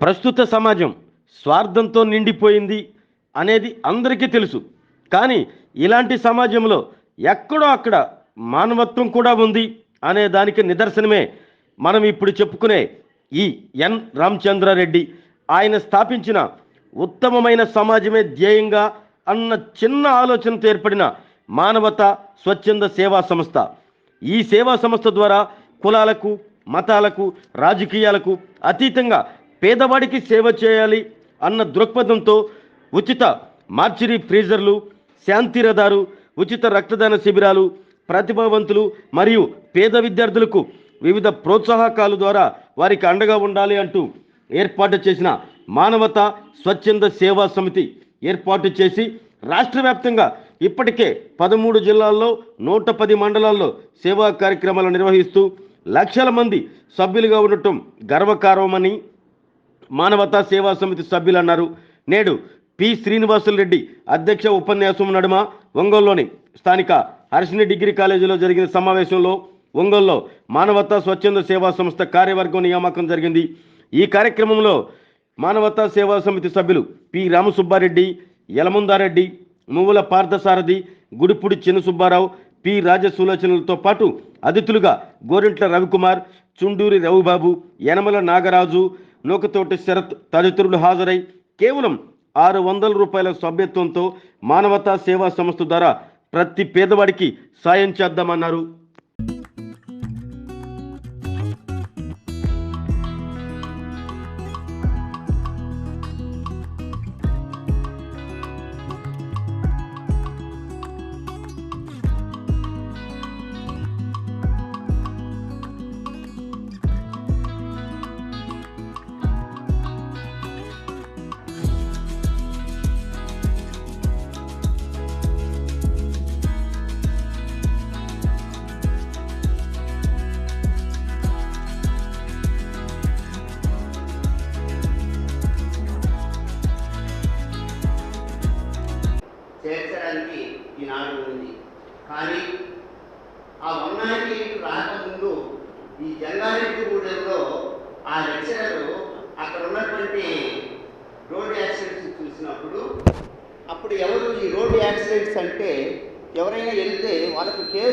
ప్రస్తుత సమాజం స్వార్థంతో నిండిపోయింది అనేది అందరికీ తెలుసు. కానీ ఇలాంటి సమాజంలో ఎక్కడో అక్కడ మానవత్వం కూడా ఉంది అనే దానికి నిదర్శనమే మనం ఇప్పుడు చెప్పుకునే ఈ ఎన్. రామచంద్రారెడ్డి. ఆయన స్థాపించిన ఉత్తమమైన సమాజమే ధ్యేయంగా అన్న చిన్న ఆలోచనతో ఏర్పడిన మానవత స్వచ్ఛంద సేవా సంస్థ. ఈ సేవా సంస్థ ద్వారా కులాలకు మతాలకు రాజకీయాలకు అతీతంగా పేదవాడికి సేవ చేయాలి అన్న దృక్పథంతో ఉచిత మార్చిరీ ఫ్రీజర్లు శాంతి రథాలు ఉచిత రక్తదాన శిబిరాలు ప్రతిభావంతులు మరియు పేద విద్యార్థులకు వివిధ ప్రోత్సాహకాల ద్వారా వారికి అండగా ఉండాలి అంటూ ఏర్పాటు చేసిన మానవత స్వచ్ఛంద సేవా సమితి ఏర్పాటు చేసి రాష్ట్ర వ్యాప్తంగా ఇప్పటికే పదమూడు జిల్లాల్లో నూట పది మండలాల్లో సేవా కార్యక్రమాలు నిర్వహిస్తూ లక్షల మంది సభ్యులుగా ఉండటం గర్వకారణమని మానవతా సేవా సమితి సభ్యులు అన్నారు నేడు పి. శ్రీనివాసులు రెడ్డి అధ్యక్ష ఉపన్యాసం నడుమ ఒంగోలులోని స్థానిక హర్షిని డిగ్రీ కాలేజీలో జరిగిన సమావేశంలో ఒంగోలులో మానవతా స్వచ్ఛంద సేవా సంస్థ కార్యవర్గం నియామకం జరిగింది. ఈ కార్యక్రమంలో మానవతా సేవా సమితి సభ్యులు పి. రామసుబ్బారెడ్డి యలముందారెడ్డి మువ్వుల పార్థసారథి గుడిపూడి చిన్న సుబ్బారావు పి. రాజసులోచనలతో పాటు అతిథులుగా గోరింట్ల రవికుమార్ చుండూరి రవిబాబు యనమల నాగరాజు నూకతోటి శరత్ తదితరులు హాజరై కేవలం ఆరు వందల రూపాయల సభ్యత్వంతో మానవతా సేవా సంస్థ ద్వారా ప్రతి పేదవాడికి సాయం చేద్దామన్నారు.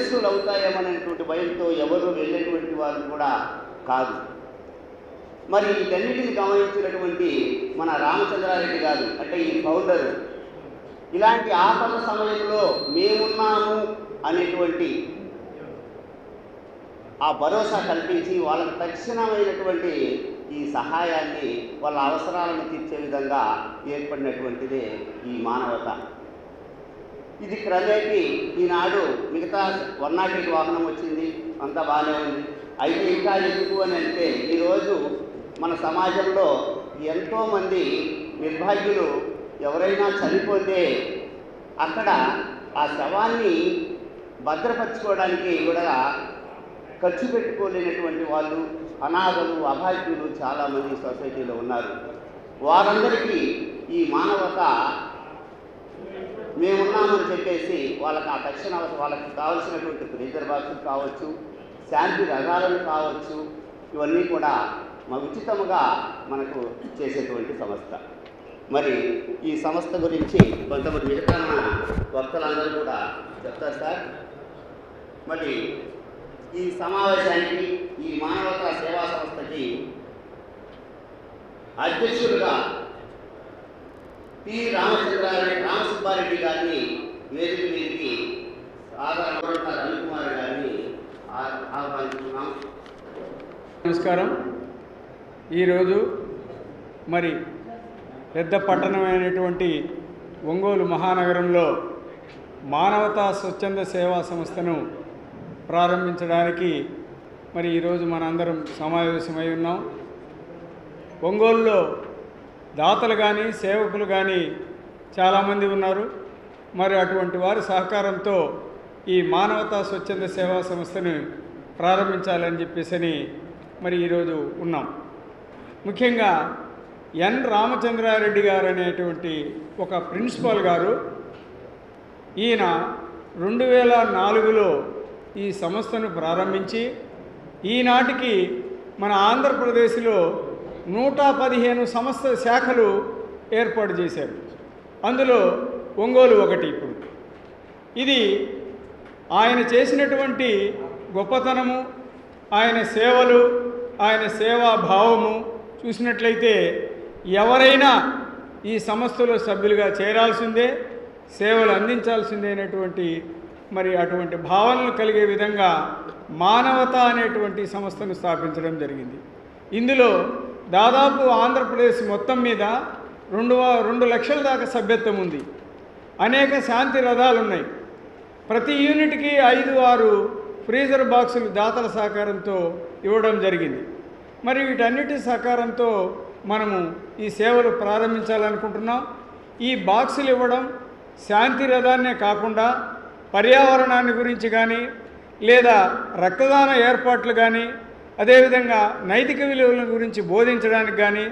వాళ్ళకు అవుతాయేమనేటువంటి భయంతో ఎవరు వెళ్ళేటువంటి వారు కూడా కాదు. మరి వీటన్నిటిని గమనించినటువంటి మన రామచంద్రారెడ్డి గారు అంటే ఈ ఫౌండరు ఇలాంటి ఆపద సమయంలో మేమున్నాము అనేటువంటి ఆ భరోసా కల్పించి వాళ్ళకు తక్షణమైనటువంటి ఈ సహాయాన్ని వాళ్ళ అవసరాలను తీర్చే విధంగా ఏర్పడినటువంటిదే ఈ మానవత. ఇది క్రమేపీ ఈనాడు మిగతా వన్ నాట్ ఎయిట్ వాహనం వచ్చింది అంతా బాగానే ఉంది. అయితే ఇంకా ఎందుకు అని అంటే ఈరోజు మన సమాజంలో ఎంతోమంది నిర్భాగ్యులు ఎవరైనా చనిపోతే అక్కడ ఆ శవాన్ని భద్రపరచుకోవడానికి కూడా ఖర్చు పెట్టుకోలేనటువంటి వాళ్ళు అనాథలు అభాగ్యులు చాలామంది సొసైటీలో ఉన్నారు. వారందరికీ ఈ మానవత మేమున్నామని చెప్పేసి వాళ్ళకి ఆ తక్షణ అవసరం వాళ్ళకి కావలసినటువంటి ఫ్రీజర్ బాక్సులు కావచ్చు శాంతి రథాలను కావచ్చు ఇవన్నీ కూడా మా ఉచితముగా మనకు చేసేటువంటి సంస్థ. మరి ఈ సంస్థ గురించి కొంతమంది మిగతా మన వక్తలందరూ కూడా చెప్తారు సార్. మరి ఈ సమావేశానికి ఈ మానవతా సేవా సంస్థకి అధ్యక్షులుగా పి రామచంద్రారెడ్డి రామసుబ్బారెడ్డి గారిని వేదిక మీదకి సాధారణ రవికుమార్ గారిని ఆహ్వానిస్తున్నాం. నమస్కారం. ఈరోజు మరి పెద్ద పట్టణమైనటువంటి ఒంగోలు మహానగరంలో మానవతా స్వచ్ఛంద సేవా సంస్థను ప్రారంభించడానికి మరి ఈరోజు మనందరం సమావేశమై ఉన్నాం. ఒంగోలులో దాతలు కానీ సేవకులు కానీ చాలామంది ఉన్నారు. మరి అటువంటి వారి సహకారంతో ఈ మానవతా స్వచ్ఛంద సేవా సంస్థను ప్రారంభించాలని చెప్పేసి మరి ఈరోజు ఉన్నాం. ముఖ్యంగా ఎన్ రామచంద్రారెడ్డి గారు అనేటువంటి ఒక ప్రిన్సిపాల్ గారు ఈయన రెండు వేల నాలుగులో ఈ సంస్థను ప్రారంభించి ఈనాటికి మన ఆంధ్రప్రదేశ్లో నూట పదిహేను సంస్థ శాఖలు ఏర్పాటు చేశారు. అందులో ఒంగోలు ఒకటి ఇప్పుడు. ఇది ఆయన చేసినటువంటి గొప్పతనము ఆయన సేవలు ఆయన సేవా భావము చూసినట్లయితే ఎవరైనా ఈ సంస్థలో సభ్యులుగా చేరాల్సిందే సేవలు అందించాల్సిందే అనేటువంటి మరి అటువంటి భావనలు కలిగే విధంగా మానవత అనేటువంటి సంస్థను స్థాపించడం జరిగింది. ఇందులో దాదాపు ఆంధ్రప్రదేశ్ మొత్తం మీద రెండు రెండు లక్షల దాకా సభ్యత్వం ఉంది. అనేక శాంతి రథాలు ఉన్నాయి. ప్రతి యూనిట్కి ఐదు ఆరు ఫ్రీజర్ బాక్సులు దాతల సహకారంతో ఇవ్వడం జరిగింది. మరి వీటన్నిటి సహకారంతో మనము ఈ సేవలు ప్రారంభించాలనుకుంటున్నాం. ఈ బాక్సులు ఇవ్వడం శాంతి రథాన్నే కాకుండా పర్యావరణాన్ని గురించి కానీ లేదా రక్తదాన ఏర్పాట్లు కానీ అదేవిధంగా నైతిక విలువల గురించి బోధించడానికి కానీ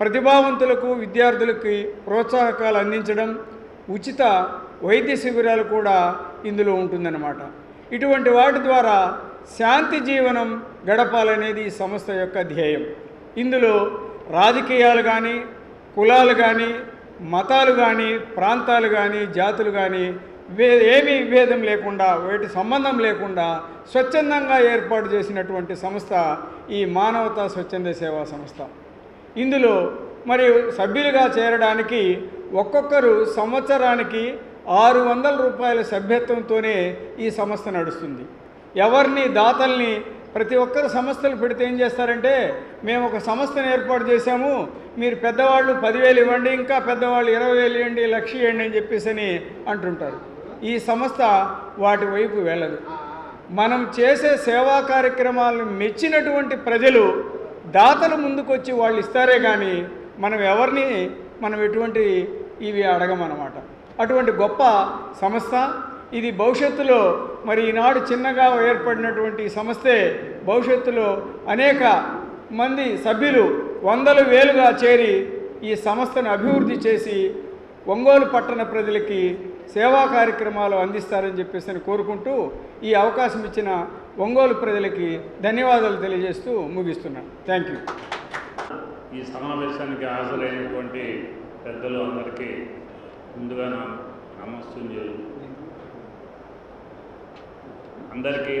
ప్రతిభావంతులకు విద్యార్థులకి ప్రోత్సాహకాలు అందించడం ఉచిత వైద్య శిబిరాలు కూడా ఇందులో ఉంటుందన్నమాట. ఇటువంటి వాటి ద్వారా శాంతి జీవనం గడపాలనేది ఈ సంస్థ యొక్క ధ్యేయం. ఇందులో రాజకీయాలు కానీ కులాలు కానీ మతాలు కానీ ప్రాంతాలు కానీ జాతులు కానీ ఏమీ విభేదం లేకుండా వేటి సంబంధం లేకుండా స్వచ్ఛందంగా ఏర్పాటు చేసినటువంటి సంస్థ ఈ మానవతా స్వచ్ఛంద సేవా సంస్థ. ఇందులో మరియు సభ్యులుగా చేరడానికి ఒక్కొక్కరు సంవత్సరానికి ఆరు వందల రూపాయల సభ్యత్వంతోనే ఈ సంస్థ నడుస్తుంది. ఎవరిని దాతల్ని ప్రతి ఒక్కరు సంస్థలు పెడితే ఏం చేస్తారంటే మేము ఒక సంస్థను ఏర్పాటు చేశాము మీరు పెద్దవాళ్ళు పదివేలు ఇవ్వండి ఇంకా పెద్దవాళ్ళు ఇరవై వేలు ఇవ్వండి లక్ష ఇవ్వండి అని చెప్పేసి అని అంటుంటారు. ఈ సంస్థ వాటి వైపు వెళ్ళదు. మనం చేసే సేవా కార్యక్రమాలను మెచ్చినటువంటి ప్రజలు దాతలు ముందుకొచ్చి వాళ్ళు ఇస్తారే కానీ మనం ఎవరిని మనం ఎటువంటి ఇవి అడగమన్నమాట అటువంటి గొప్ప సంస్థ ఇది భవిష్యత్తులో మరి ఈనాడు చిన్నగా ఏర్పడినటువంటి సంస్థే భవిష్యత్తులో అనేక మంది సభ్యులు వందలు వేలుగా చేరి ఈ సంస్థను అభివృద్ధి చేసి ఒంగోలు పట్టణ ప్రజలకి సేవా కార్యక్రమాలు అందిస్తారని చెప్పేసి అని కోరుకుంటూ ఈ అవకాశం ఇచ్చిన ఒంగోలు ప్రజలకి ధన్యవాదాలు తెలియజేస్తూ ముగిస్తున్నాను. థ్యాంక్ యూ ఈ సమావేశానికి హాజరైనటువంటి పెద్దలు అందరికీ ముందుగా నా నమస్సుంజలు అందరికీ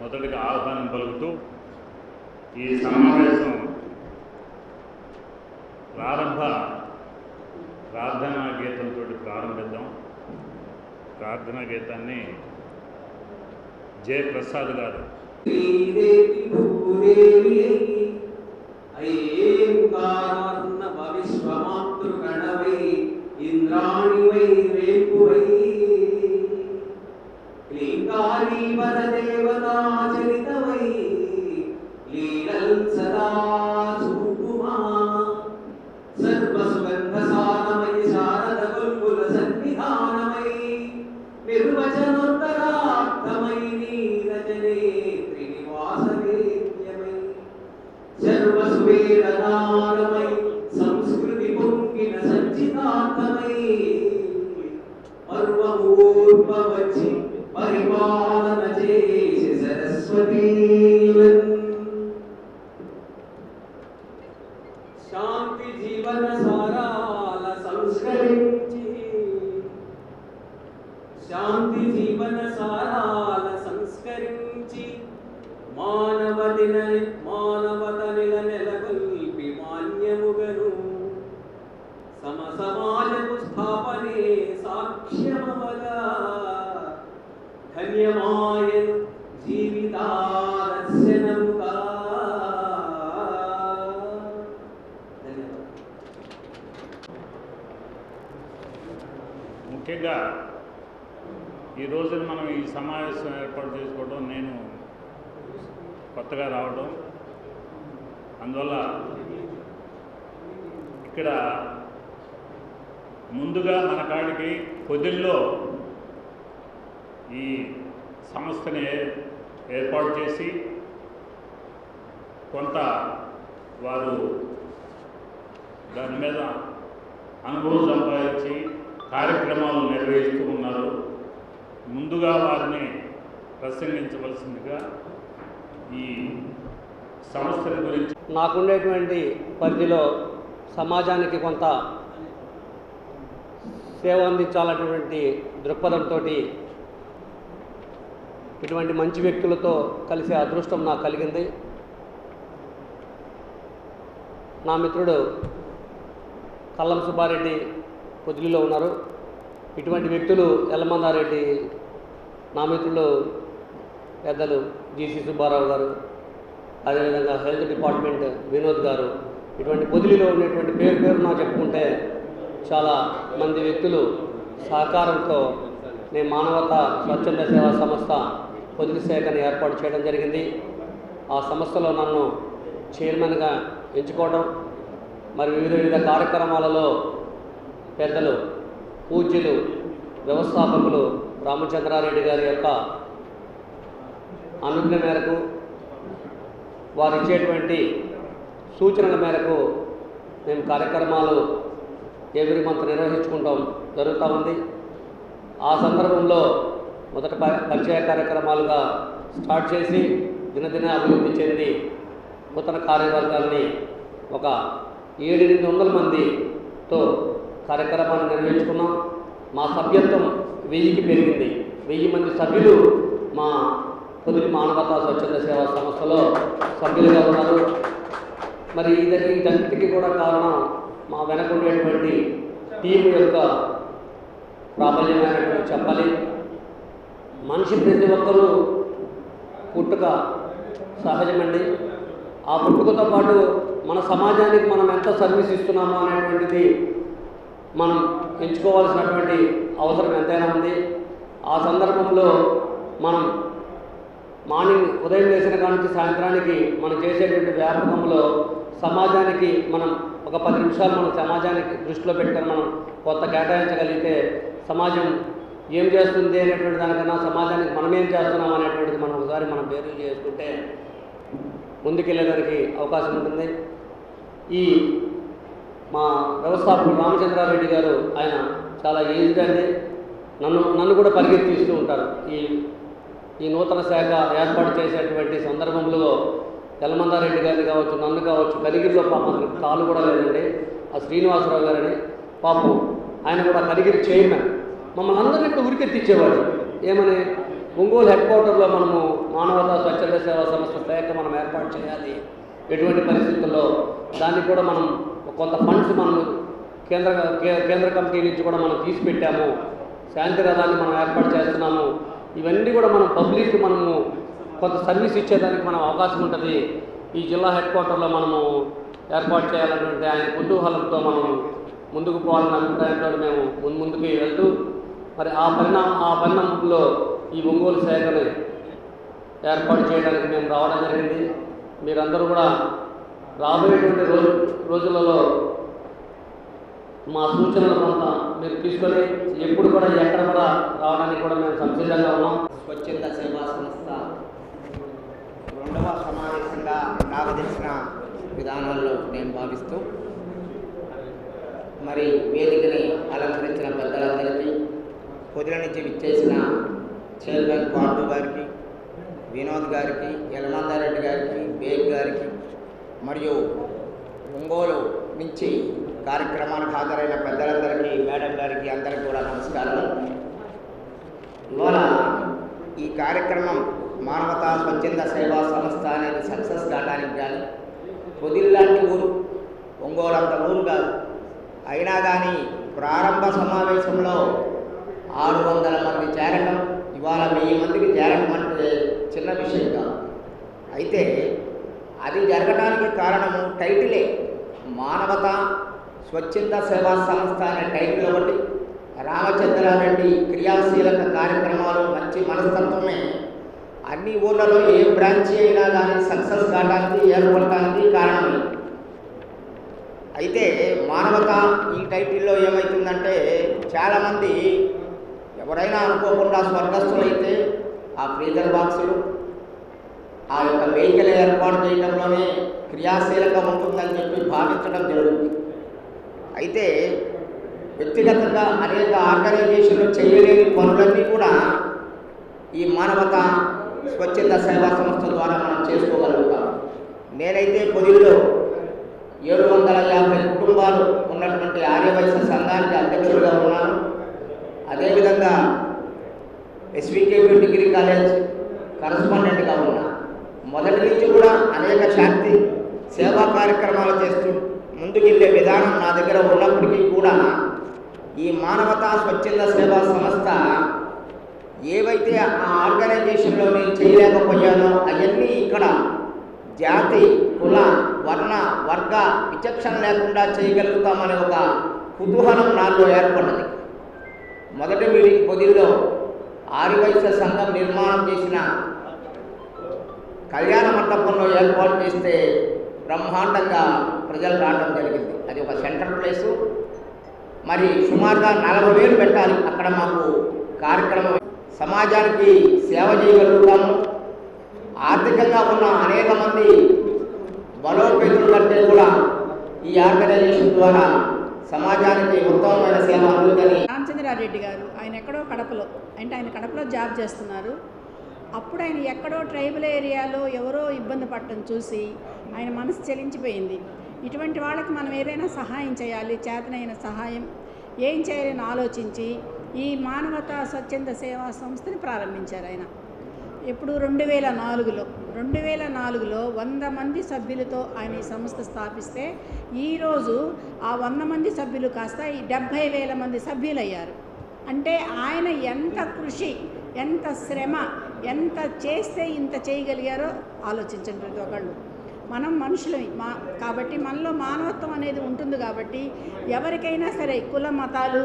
మొదటిగా ఆహ్వానం పలుకుతూ ఈ సమావేశం ప్రారంభ ప్రార్థనా గీతంతో ప్రారంభిద్దాం. ప్రార్థనా గీతాన్ని జయప్రసాద్ గారు. విశ్వమాతృగణవై ఇంద్రాణివై రేపువై లింగారీవర దేవతాచరితవై ఏర్పాటు చేసి కొంత వారు దాని మీద అనుభవం సంపాదించి కార్యక్రమాలు నిర్వహిస్తూ ఉన్నారు. ముందుగా వారిని ప్రసంగించవలసిందిగా ఈ సంస్థల గురించి నాకుండేటువంటి పరిధిలో సమాజానికి కొంత సేవ అందించాలనేటువంటి దృక్పథంతో ఇటువంటి మంచి వ్యక్తులతో కలిసే అదృష్టం నాకు కలిగింది. నా మిత్రుడు కల్లం సుబ్బారెడ్డి పొదిలిలో ఉన్నారు. ఇటువంటి వ్యక్తులు ఎల్లమందారెడ్డి నా మిత్రులు పెద్దలు జీసీ సుబ్బారావు గారు అదేవిధంగా హెల్త్ డిపార్ట్మెంట్ వినోద్ గారు. ఇటువంటి పొదిలిలో ఉన్నటువంటి పేరు పేరు నా చెప్పుకుంటే చాలా మంది వ్యక్తులు సహకారంతో నేను మానవత స్వచ్ఛంద సేవా సంస్థ పొదుపు శాఖను ఏర్పాటు చేయడం జరిగింది. ఆ సంస్థలో నన్ను చైర్మన్గా ఎంచుకోవడం మరి వివిధ వివిధ కార్యక్రమాలలో పెద్దలు పూజ్యులు వ్యవస్థాపకులు రామచంద్రారెడ్డి గారి యొక్క అనుజ్ఞ మేరకు వారు ఇచ్చేటువంటి సూచనల మేరకు మేము కార్యక్రమాలు ఎవ్రీ మంత్ నిర్వహించుకుంటాం జరుగుతూ ఉంది. ఆ సందర్భంలో మొదట పరిచయ కార్యక్రమాలుగా స్టార్ట్ చేసి దినదిన అభివృద్ధి చెంది నూతన కార్యవర్గాల్ని ఒక ఏడెనిమిది వందల మందితో కార్యక్రమాన్ని నిర్వహించుకున్నాం. మా సభ్యత్వం వెయ్యికి పెరిగింది. వెయ్యి మంది సభ్యులు మా పొదిలి మానవతా స్వచ్ఛంద సేవా సంస్థలో సభ్యులుగా ఉన్నారు. మరి ఇది ఇదంతటికీ కూడా కారణం మా వెనక ఉండేటువంటి టీం యొక్క ప్రాబల్యమైనటువంటి చెప్పాలి. మనిషి ప్రతి ఒక్కరూ పుట్టుక సహజమండి. ఆ పుట్టుకతో పాటు మన సమాజానికి మనం ఎంత సర్వీస్ ఇస్తున్నామో అనేటువంటిది మనం ఎంచుకోవాల్సినటువంటి అవసరం ఎంతైనా ఉంది. ఆ సందర్భంలో మనం మార్నింగ్ ఉదయం చేసిన కాడ నుంచి సాయంత్రానికి మనం చేసేటువంటి వ్యాపకంలో సమాజానికి మనం ఒక పది నిమిషాలు మనం సమాజానికి దృష్టిలో పెట్టుకొని మనం కొత్త కేటాయించగలిగితే సమాజం ఏం చేస్తుంది అనేటువంటి దానికన్నా సమాజానికి మనం ఏం చేస్తున్నాం అనేటువంటిది మనం ఒకసారి మనం పేరు చేసుకుంటే ముందుకెళ్ళేదానికి అవకాశం ఉంటుంది. ఈ మా వ్యవస్థాపకుడు రామచంద్రారెడ్డి గారు ఆయన చాలా ఏజ్డ్ నన్ను నన్ను కూడా పరిగెత్తిస్తూ ఉంటారు. ఈ ఈ నూతన శాఖ ఏర్పాటు చేసేటువంటి సందర్భంలో తెల్లమందారెడ్డి గారిని కావచ్చు నన్ను కావచ్చు కరిగిరిలో పాపం కాలు కూడా లేదండి. ఆ శ్రీనివాసరావు గారని పాపం ఆయన కూడా కరిగిరి చైర్మన్. మమ్మల్ని అందరినీ ఇక్కడ ఉరికెత్తిచ్చేవాడు. ఏమని? ఒంగోలు హెడ్ క్వార్టర్లో మనము మానవతా స్వచ్ఛంద సేవా సంస్థ శాఖ మనం ఏర్పాటు చేయాలి. ఎటువంటి పరిస్థితుల్లో దాన్ని కూడా మనం కొంత ఫండ్స్ మనము కేంద్ర కేంద్ర కమిటీ నుంచి కూడా మనం తీసి పెట్టాము శాంతి రథాన్ని మనం ఏర్పాటు చేస్తున్నాము. ఇవన్నీ కూడా మనం పబ్లిక్ మనము కొంత సర్వీస్ ఇచ్చేదానికి మనం అవకాశం ఉంటుంది. ఈ జిల్లా హెడ్ క్వార్టర్లో మనము ఏర్పాటు చేయాలనుకుంటే ఆయన కుతూహలంతో మనం ముందుకు పోవాలన్న అభిప్రాయంతో మేము ముందు ముందుకు వెళ్తూ మరి ఆ పరిణామ ఆ పరిణామంలో ఈ ఒంగోలు శాఖని ఏర్పాటు చేయడానికి మేము రావడం జరిగింది. మీరందరూ కూడా రాబోయేటువంటి రోజు రోజులలో మా సూచనలు కొంత మీరు తీసుకొని ఎప్పుడు కూడా ఎక్కడ కూడా రావడానికి కూడా మేము సంసిద్ధంగా ఉన్నాం. స్వచ్ఛంద సేవా సంస్థ రెండవ సమావేశంగా నాకు తెలిసిన విధానాల్లో నేను భావిస్తూ మరి వేదికని అలంకరించిన పెద్దలందరికీ పొదిల నుంచి విచ్చేసిన చైర్మన్ పాండు గారికి వినోద్ గారికి యలమందారెడ్డి గారికి బేగ్ గారికి మరియు ఒంగోలు నుంచి కార్యక్రమానికి హాజరైన పెద్దలందరికీ మేడం గారికి అందరికీ కూడా నమస్కారం ఇవాళ ఈ కార్యక్రమం మానవతా స్వచ్ఛంద సేవా సంస్థ అనేది సక్సెస్ కావడానికి కానీ పొదిల్లాంటి ఊరు ఒంగోలు అంత ఊరు కాదు. అయినా కానీ ప్రారంభ సమావేశంలో ఆరు వందల మంది చేరడం ఇవాళ వెయ్యి మందికి చేరడం అంటే చిన్న విషయం కాదు. అయితే అది జరగడానికి కారణము టైటిలే. మానవత స్వచ్ఛంద సేవా సంస్థ అనే టైటిల్ ఒకటి. రామచంద్రారెడ్డి క్రియాశీలక కార్యక్రమాలు మంచి మనస్తత్వమే. అన్ని ఊర్లలో ఏ బ్రాంచ్ అయినా కానీ సక్సెస్ కావడానికి ఏర్పడటానికి కారణం అయితే మానవత ఈ టైటిల్లో ఏమవుతుందంటే చాలామంది ఎవరైనా అనుకోకుండా స్వర్గస్థులైతే ఆ ఫ్రీజర్ బాక్సులు ఆ యొక్క వెహికల్ ఏర్పాటు చేయడంలోనే క్రియాశీలక ఉంటుందని చెప్పి భావించడం జరుగుతుంది. అయితే వ్యక్తిగతంగా అనేక ఆర్గనైజేషన్లు చేయలేని పనులన్నీ కూడా ఈ మానవత స్వచ్ఛంద సేవా సంస్థ ద్వారా మనం చేసుకోగలుగుతాం. నేనైతే పొదిల్లో ఏడు వందల యాభై కుటుంబాలు ఉన్నటువంటి ఆర్యవైశ్య సంఘానికి అధ్యక్షుడిగా ఉన్నాను అదేవిధంగా ఎస్వికేపీ డిగ్రీ కాలేజ్ కరస్పాండెంట్గా ఉన్నా. మొదటి నుంచి కూడా అనేక శాంతి సేవా కార్యక్రమాలు చేస్తూ ముందుకెళ్ళే విధానం నా దగ్గర ఉన్నప్పటికీ కూడా ఈ మానవతా స్వచ్ఛంద సేవా సంస్థ ఏవైతే ఆ ఆర్గనైజేషన్లో నేను చేయలేకపోయానో అవన్నీ ఇక్కడ జాతి కుల వర్ణ వర్గ విచక్షణ లేకుండా చేయగలుగుతామనే ఒక కుతూహలం నాలో ఏర్పడ్డది మొదటి మీటింగ్ పొదిల్లో ఆదివైశ్య సంఘం నిర్మాణం చేసిన కళ్యాణ మండపంలో ఏర్పాటు చేస్తే బ్రహ్మాండంగా ప్రజలు రావడం జరిగింది. అది ఒక సెంట్రల్ ప్లేసు. మరి సుమారుగా నలభై వేలు పెట్టాలి. అక్కడ మాకు కార్యక్రమం. సమాజానికి సేవ చేయగలుగుతాము. ఆర్థికంగా ఉన్న అనేక మంది బలోపేతుల కంటే కూడా ఈ ఆర్గనైజేషన్ ద్వారా సమాజానికి ఉత్తమమైన సేవ అందుకని రామచంద్రారెడ్డి గారు ఆయన ఎక్కడో కడపలో అంటే ఆయన కడపలో జాబ్ చేస్తున్నారు. అప్పుడు ఆయన ఎక్కడో ట్రైబల్ ఏరియాలో ఎవరో ఇబ్బంది పడటం చూసి ఆయన మనసు చెలించిపోయింది. ఇటువంటి వాళ్ళకి మనం ఏదైనా సహాయం చేయాలి చేతనైన సహాయం ఏం చేయాలని ఆలోచించి ఈ మానవతా స్వచ్ఛంద సేవా సంస్థని ప్రారంభించారు ఆయన. ఇప్పుడు రెండు వేల నాలుగులో. రెండు వేల నాలుగులో వంద మంది సభ్యులతో ఆయన ఈ సంస్థ స్థాపిస్తే ఈరోజు ఆ వంద మంది సభ్యులు కాస్త ఈ డెబ్భై వేల మంది సభ్యులయ్యారు. అంటే ఆయన ఎంత కృషి ఎంత శ్రమ ఎంత చేస్తే ఇంత చేయగలిగారో ఆలోచించండి ప్రతి ఒకళ్ళు. మనం మనుషులమే. మా కాబట్టి మనలో మానవత్వం అనేది ఉంటుంది కాబట్టి ఎవరికైనా సరే కుల మతాలు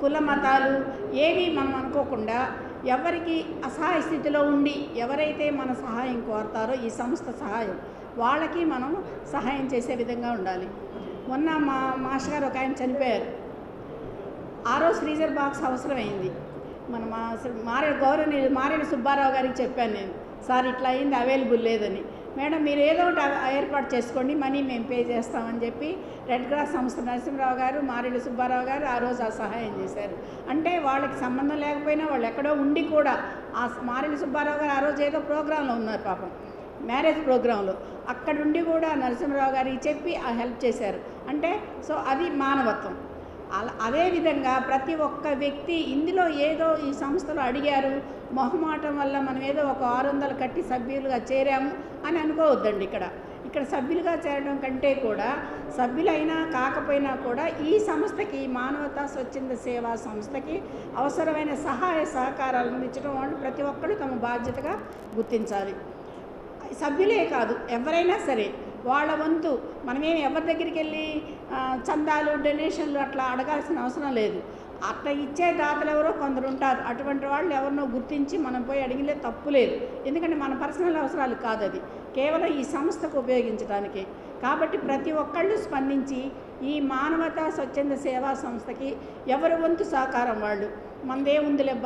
కుల మతాలు ఏవి మనం అనుకోకుండా ఎవరికి అసహాయ స్థితిలో ఉండి ఎవరైతే మన సహాయం కోరతారో ఈ సంస్థ సహాయం వాళ్ళకి మనం సహాయం చేసే విధంగా ఉండాలి. మొన్న మా మాస్టర్ గారు ఒక ఆయన చనిపోయారు. ఆరో ఫ్రీజర్ బాక్స్ అవసరమైంది. మన మా మారేడు గౌరవ మారేడు సుబ్బారావు గారికి చెప్పాను నేను. సార్ ఇట్లా అయింది అవైలబుల్ లేదని. మేడం మీరు ఏదో ఒకటి ఏర్పాటు చేసుకోండి మనీ మేము పే చేస్తామని చెప్పి రెడ్ క్రాస్ సంస్థ నరసింహరావు గారు మారేడు సుబ్బారావు గారు ఆ రోజు ఆ సహాయం చేశారు. అంటే వాళ్ళకి సంబంధం లేకపోయినా వాళ్ళు ఎక్కడో ఉండి కూడా ఆ మారేడు సుబ్బారావు గారు ఆ రోజు ఏదో ప్రోగ్రాంలో ఉన్నారు పాపం. మ్యారేజ్ ప్రోగ్రాంలో. అక్కడుండి కూడా నరసింహరావు గారికి చెప్పి ఆ హెల్ప్ చేశారు. అంటే సో అది మానవత్వం. అదేవిధంగా ప్రతి ఒక్క వ్యక్తి ఇందులో ఏదో ఈ సంస్థలో అడిగారు మొహమాటం వల్ల మనం ఏదో ఒక ఆరు వందలు కట్టి సభ్యులుగా చేరాము అని అనుకోవద్దండి ఇక్కడ. ఇక్కడ సభ్యులుగా చేరడం కంటే కూడా సభ్యులైనా కాకపోయినా కూడా ఈ సంస్థకి మానవతా స్వచ్ఛంద సేవా సంస్థకి అవసరమైన సహాయ సహకారాలు అందించడం వాళ్ళు ప్రతి ఒక్కరు తమ బాధ్యతగా గుర్తించాలి. సభ్యులే కాదు ఎవరైనా సరే వాళ్ళ వంతు మనమేమి ఎవరి దగ్గరికి వెళ్ళి చందాలు డొనేషన్లు అట్లా అడగాల్సిన అవసరం లేదు. అట్లా ఇచ్చే దాతలు ఎవరో కొందరు ఉంటారు. అటువంటి వాళ్ళు ఎవరినో గుర్తించి మనం పోయి అడిగిలే తప్పు లేదు. ఎందుకంటే మన పర్సనల్ అవసరాలు కాదు అది కేవలం ఈ సంస్థకు ఉపయోగించడానికి కాబట్టి ప్రతి ఒక్కళ్ళు స్పందించి ఈ మానవతా స్వచ్ఛంద సేవా సంస్థకి ఎవరి వంతు సహకారం వాళ్ళు? మనదే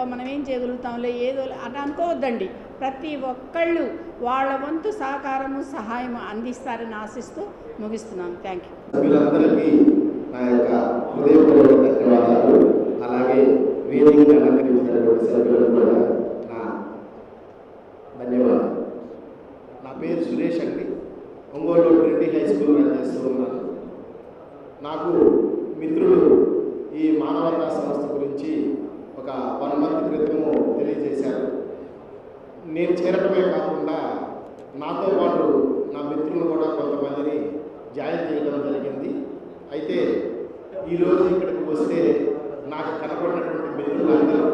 మనం ఏం చేయగలుగుతాంలే ఏదో లే- అనుకోవద్దండి. ప్రతి ఒక్కళ్ళు వాళ్ళ వంతు సహకారము సహాయము అందిస్తారని ఆశిస్తూ ముగిస్తున్నాను. థ్యాంక్ యూ సభ్యులందరికీ నా యొక్క హృదయపూర్వక ధన్యవాదాలు. అలాగే వేదికను అలంకరించినటువంటి సభ్యులకు కూడా నా ధన్యవాదాలు. నా పేరు సురేష్ అండి. Ongole Trinity high school run చేస్తూ ఉన్నాను. నాకు మిత్రులు ఈ మానవతా సంస్థ గురించి ఒక వన్ మంత్ క్రితము తెలియజేశారు. నేను చేరటమే కాకుండా నాతో పాటు నా మిత్రులు కూడా కొంతమందిని జాయిన్ చేయడం జరిగింది. అయితే ఈరోజు ఇక్కడికి వస్తే నాకు కనపడినటువంటి మిత్రులందరూ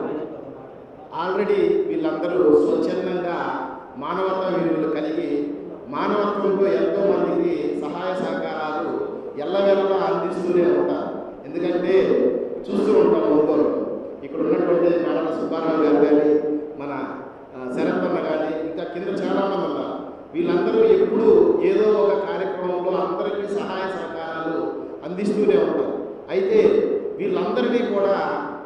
ఆల్రెడీ వీళ్ళందరూ స్వచ్ఛందంగా మానవత్వ విలువలు కలిగి మానవత్వంలో ఎంతో మందికి సహాయ సహకారాలు ఎల్లవేళలా అందిస్తూనే ఉంటారు. ఎందుకంటే చూస్తూ ఉంటాం ఒంగోలు ఇక్కడ ఉన్నటువంటి మేడల సుబ్బారావు గారు కానీ మన ఆ, శరత్వన్న కానీ ఇంకా కింద చాలామంది ఉన్నారు వీళ్ళందరూ ఎప్పుడూ ఏదో ఒక కార్యక్రమంలో అందరికీ సహాయ సహకారాలు అందిస్తూనే ఉంటారు అయితే వీళ్ళందరినీ కూడా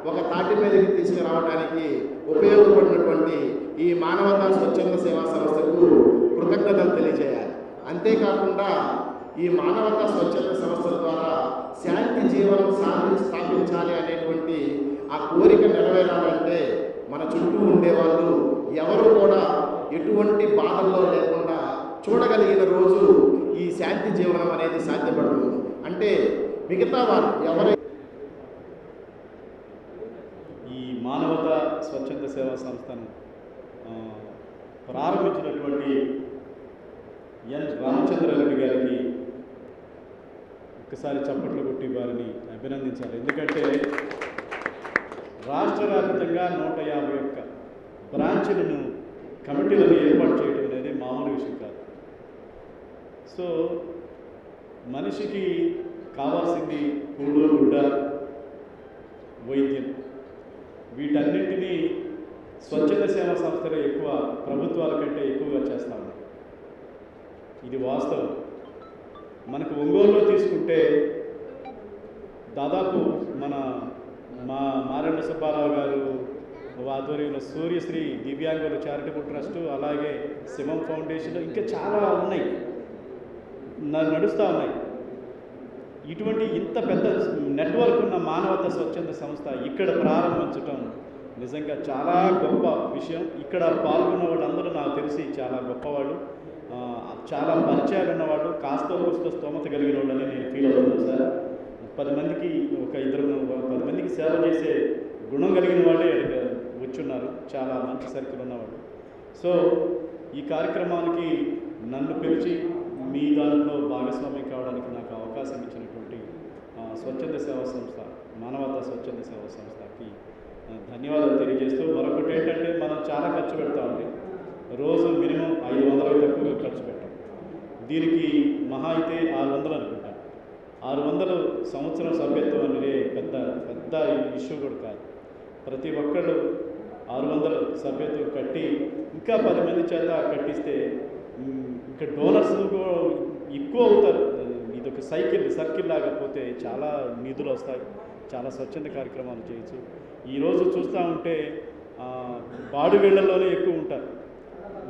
ఒక తాటి మీదకి తీసుకురావడానికి ఉపయోగపడినటువంటి ఈ మానవతా స్వచ్ఛంద సేవా సంస్థకు కృతజ్ఞతలు తెలియజేయాలి. అంతేకాకుండా ఈ మానవతా స్వచ్ఛంద సంస్థల ద్వారా శాంతి జీవనం సాధి స్థాపించాలి అనేటువంటి ఆ కోరిక నెరవేరాలంటే మన చుట్టూ ఉండేవాళ్ళు ఎవరు కూడా ఎటువంటి బాధల్లో లేకుండా చూడగలిగిన రోజు ఈ శాంతి జీవనం అనేది సాధ్యపడుతుంది. అంటే మిగతా వారు ఎవరై ఈ మానవత స్వచ్ఛంద సేవా సంస్థను ప్రారంభించినటువంటి ఎన్ రామచంద్రారెడ్డి గారికి ఒక్కసారి చప్పట్లు కొట్టి వారిని అభినందించాలి. ఎందుకంటే రాష్ట్ర వ్యాప్తంగా నూట యాభై ఒక్క బ్రాంచ్లను కమిటీలను ఏర్పాటు చేయడం అనేది మామూలు విషయం. సో మనిషికి కావాల్సింది కూడు గుడ్డ వైద్యం. వీటన్నింటినీ స్వచ్ఛంద సేవా సంస్థలు ఎక్కువ ప్రభుత్వాల కంటే ఎక్కువగా చేస్తాము ఉన్నాయి. ఇది వాస్తవం. మనకు ఒంగోలులో తీసుకుంటే దాదాపు మన మా మారెండ సుబ్బారావు గారు ఆధ్వర్యంలో సూర్యశ్రీ దివ్యాంగుల చారిటబుల్ ట్రస్టు అలాగే శివం ఫౌండేషన్ ఇంకా చాలా ఉన్నాయి. నడుస్తూ ఉన్నాయి. ఇటువంటి ఇంత పెద్ద నెట్వర్క్ ఉన్న మానవత స్వచ్ఛంద సంస్థ ఇక్కడ ప్రారంభించటం నిజంగా చాలా గొప్ప విషయం. ఇక్కడ పాల్గొన్న వాళ్ళందరూ నాకు తెలిసి చాలా గొప్పవాళ్ళు. చాలా పరిచయాలు ఉన్నవాళ్ళు. కాస్త కోస్త స్తోమత కలిగిన వాళ్ళని నేను ఫీల్ అవుతున్నాను సార్. పది మందికి ఒక ఇద్దరు పది మందికి సేవ చేసే గుణం కలిగిన వాళ్ళే వచ్చున్నారు. చాలా మంచి సర్కిల్ ఉన్నవాళ్ళు. సో ఈ కార్యక్రమానికి నన్ను పిలిచి మీ దాంట్లో భాగస్వామి కావడానికి నాకు అవకాశం ఇచ్చినటువంటి స్వచ్ఛంద సేవా సంస్థ మానవత స్వచ్ఛంద సేవా సంస్థకి ధన్యవాదాలు తెలియజేస్తూ మరొకటి ఏంటంటే మనం చాలా ఖర్చు పెడతామండి రోజు మినిమం ఐదు వందలకు తక్కువ ఖర్చు పెట్టాం. దీనికి మహా అయితే ఆరు వందలు అనుకుంటాం. ఆరు వందలు సంవత్సరం సభ్యత్వం అనేది పెద్ద పెద్ద ఇష్యూ కూడా కాదు. ప్రతి ఒక్కళ్ళు ఆరు వందలు సభ్యత్వం కట్టి ఇంకా పది మంది చేత కట్టిస్తే ఇక్కడ డోనర్స్ కూడా ఎక్కువ అవుతారు. ఇది ఒక సైకిల్ సర్కిల్ లాగా పోతే చాలా నిధులు వస్తాయి. చాలా స్వచ్ఛంద కార్యక్రమాలు చేయొచ్చు. ఈరోజు చూస్తూ ఉంటే ఆ, బాడుగిళ్ళలోనే ఎక్కువ ఉంటారు.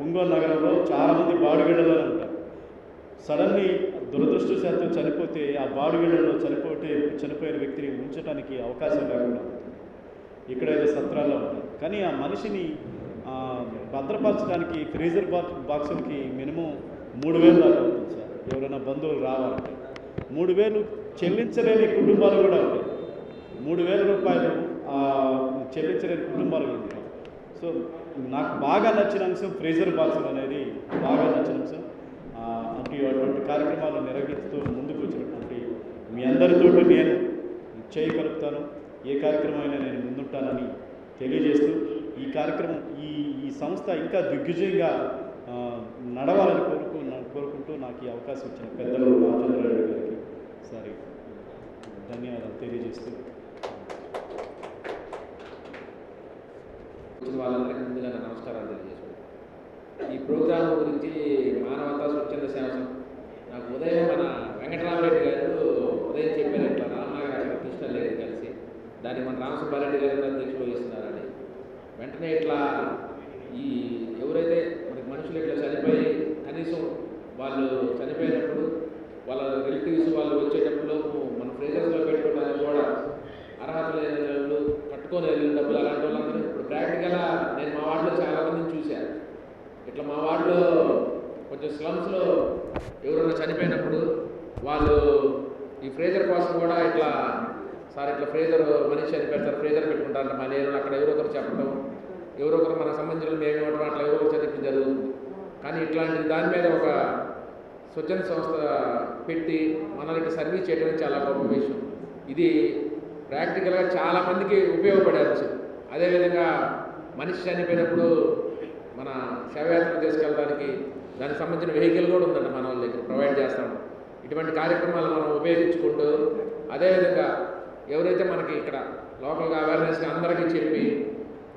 ఒంగోలు నగరంలో చాలామంది బాడుగిళ్ళలోనే ఉంటారు. సడన్లీ దురదృష్టశాతం చనిపోతే ఆ బాడుగిళ్ళలో చనిపోతే చనిపోయిన వ్యక్తిని ఉంచడానికి అవకాశం లేకుండా ఉంటుంది. ఇక్కడ సత్రాల్లో ఉంటారు. కానీ ఆ మనిషిని భద్రపరచడానికి ఫ్రీజర్ బాక్స్ బాక్సులకి మినిమం మూడు వేలు దాకా అవుతుంది సార్. ఎవరైనా బంధువులు రావాలంటే. మూడు వేలు చెల్లించలేని కుటుంబాలు కూడా ఉంటాయి. మూడు వేల రూపాయలు చెల్లించలేని కుటుంబాలు కూడా ఉంటాయి. సో నాకు బాగా నచ్చిన అంశం ఫ్రీజర్ బాక్సులు అనేది బాగా నచ్చిన అంశం. ఆ, అటువంటి కార్యక్రమాలు నిర్వహిస్తూ ముందుకు వచ్చినటువంటి మీ అందరితో నేను చేయి కలుపుతాను. ఏ కార్యక్రమం అయినా నేను ముందుంటానని తెలియజేస్తూ ఈ కార్యక్రమం ఈ ఈ సంస్థ ఇంకా దిగ్విజయంగా నడవాలని కోరుకు కోరుకుంటూ నాకు ఈ అవకాశం ఇచ్చిన పెద్దలు రామచంద్రారెడ్డి గారికి సరే ధన్యవాదాలు తెలియజేస్తూ. వచ్చిన వాళ్ళందరికీ ముందుగా నమస్కారాలు తెలియజేసుకుంటాను ఈ ప్రోగ్రాం గురించి మానవతా స్వచ్ఛంద సేవ సం- నాకు ఉదయం మన వెంకటరామరెడ్డి గారు ఉదయం చెప్పారు ఇట్లా రామనగర్ కృష్ణ లేదు కలిసి. దాన్ని మన రామసుబ్బారెడ్డి గారు అధ్యక్షులు వహిస్తున్నారని. వెంటనే ఇట్లా ఈ ఎవరైతే మనుషులు ఇట్లా చనిపోయి కనీసం వాళ్ళు చనిపోయినప్పుడు వాళ్ళ రిలేటివ్స్ వాళ్ళు వచ్చేటప్పుడు మన ఫ్రీజర్స్లో పెట్టుకోవడానికి కూడా అర్హత లేని వాళ్ళు కట్టుకొని వెళ్ళిన డబ్బులు అలాంటి వాళ్ళందరూ ఇప్పుడు ప్రాక్టికల్గా నేను మా వార్డులో చాలామందిని చూశాను. ఇట్లా మా వార్డులో కొంచెం స్లమ్స్లో ఎవరైనా చనిపోయినప్పుడు వాళ్ళు ఈ ఫ్రీజర్ కోసం కూడా ఇట్లా సార్ ఇట్లా ఫ్రీజర్ మనిషి చనిపోయారు సార్ ఫ్రీజర్ పెట్టుకుంటారంట మళ్ళీ అక్కడ ఎవరో ఒకరు చెప్పడం ఎవరో ఒకరు మనకు సంబంధించిన మేము అట్లా ఎవరో ఒకరు చదివించడం జరుగుతుంది. కానీ ఇట్లాంటి దాని మీద ఒక స్వచ్ఛంద సంస్థ పెట్టి మనల్ని సర్వీస్ చేయడం చాలా గొప్ప విషయం. ఇది ప్రాక్టికల్గా చాలామందికి ఉపయోగపడే అంశం అదేవిధంగా మనిషి చనిపోయినప్పుడు మన శవయాత్ర తీసుకెళ్ళడానికి దానికి సంబంధించిన వెహికల్ కూడా ఉందండి మన వాళ్ళ దగ్గర ప్రొవైడ్ చేస్తాం ఇటువంటి కార్యక్రమాలు మనం ఉపయోగించుకుంటూ అదేవిధంగా ఎవరైతే మనకి ఇక్కడ లోకల్గా అవేర్నెస్గా అందరికీ చెప్పి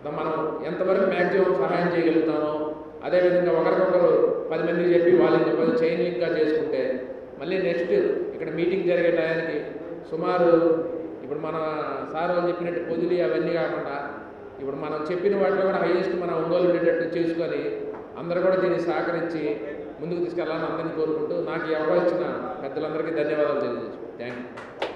మనం ఎంతవరకు మ్యాక్సిమం సహాయం చేయగలుగుతామో అదేవిధంగా ఒకరికొకరు పది మందికి చెప్పి వాళ్ళు ఇంకా పది చైన్ లింక్గా చేసుకుంటే మళ్ళీ నెక్స్ట్ ఇక్కడ మీటింగ్ జరిగే టయానికి సుమారు ఇప్పుడు మన సార్ వాళ్ళు చెప్పినట్టు పొదిలి అవన్నీ కాకుండా ఇప్పుడు మనం చెప్పిన వాటిలో కూడా హైయెస్ట్ మనం ఒంగోలు ఉండేటట్టు చేసుకొని అందరూ కూడా దీన్ని సహకరించి ముందుకు తీసుకెళ్ళాలని అందరినీ కోరుకుంటూ నాకు ఈ అవకాశం ఇచ్చిన పెద్దలందరికీ ధన్యవాదాలు తెలియజేసు థ్యాంక్ యూ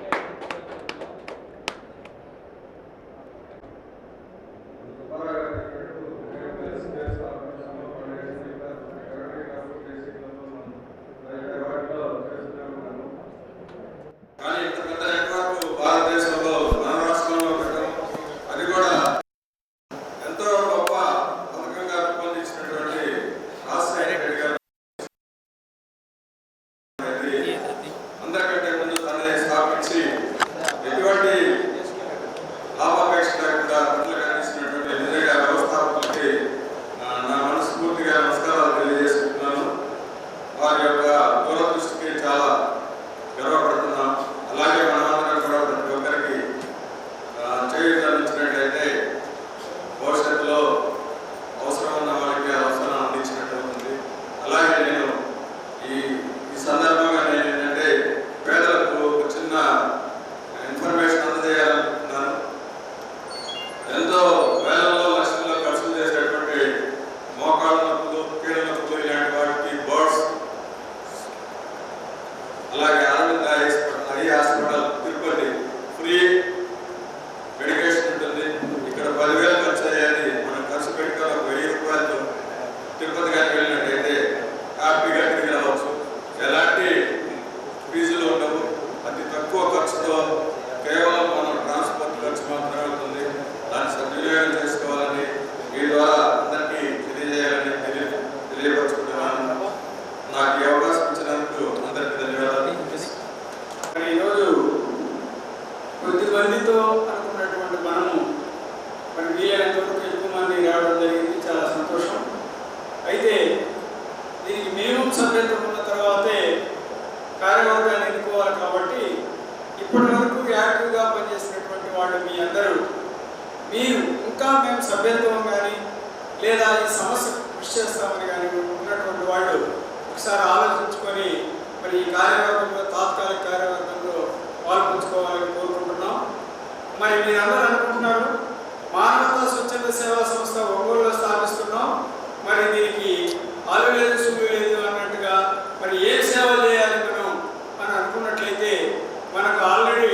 మనకు ఆల్రెడీ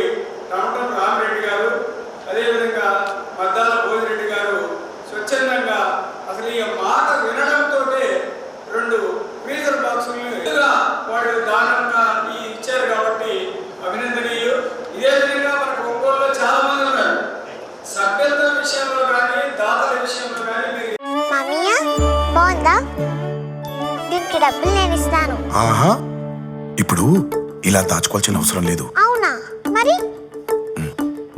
టమటం రామరెడ్డి గారు అదేవిధంగా మద్దాల భోజిరెడ్డి గారు స్వచ్ఛందంగా అసలు ఈ మాట వినడంతో రెండు ఫ్రీజర్ బాక్సులను వాళ్ళు దానంగా ఈ ఇచ్చారు కాబట్టి అభినందనీయు ఇదే విధంగా మనకు ఒంగోలులో చాలా మంది ఉన్నారు. సభ్యత్వ విషయంలో కానీ దాతల విషయంలో కానీ డబ్బులు నేను ఇస్తాను. ఇప్పుడు ఇలా దాచుకోవాల్సిన అవసరం లేదు.